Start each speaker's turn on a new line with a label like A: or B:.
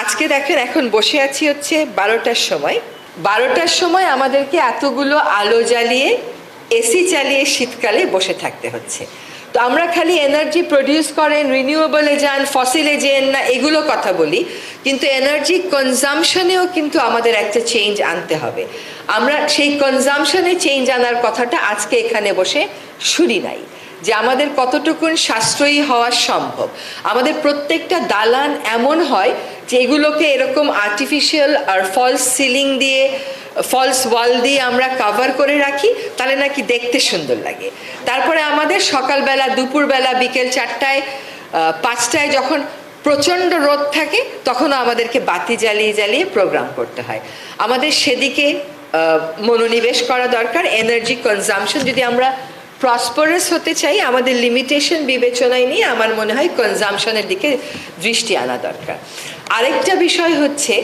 A: আজকে দেখেন, এখন বসে আছি হচ্ছে বারোটার সময়। বারোটার সময় আমাদেরকে এতগুলো আলো জ্বালিয়ে এসি চালিয়ে শীতকালে বসে থাকতে হচ্ছে। তো আমরা খালি এনার্জি প্রডিউস করেন রিনিউয়েবলে যান ফসিলে যেন না, এগুলো কথা বলি। কিন্তু এনার্জি কনজামশনেও কিন্তু আমাদের একটা চেঞ্জ আনতে হবে। আমরা সেই কনজামশনে চেঞ্জ আনার কথাটা আজকে এখানে বসে শুনি নাই। যে আমাদের কতটুকুন সাশ্রয়ী হওয়া সম্ভব। আমাদের প্রত্যেকটা দালান এমন হয় যে এগুলোকে এরকম আর্টিফিশিয়াল আর ফলস সিলিং দিয়ে ফলস ওয়াল দিয়ে আমরা কভার করে রাখি, তাহলে নাকি দেখতে সুন্দর লাগে। তারপরে আমাদের সকালবেলা, দুপুরবেলা, বিকেল চারটায় পাঁচটায় যখন প্রচণ্ড রোদ থাকে, তখনও আমাদেরকে বাতি জ্বালিয়ে জ্বালিয়ে প্রোগ্রাম করতে হয়। আমাদের সেদিকে মনোনিবেশ করা দরকার এনার্জি কনজামশন যদি আমরা প্রসপারাস হতে চাই, আমাদের লিমিটেশন বিবেচনায় নিয়ে আমার মনে হয় কনজামশনের দিকে দৃষ্টি আনা দরকার। আরেকটা বিষয় হচ্ছে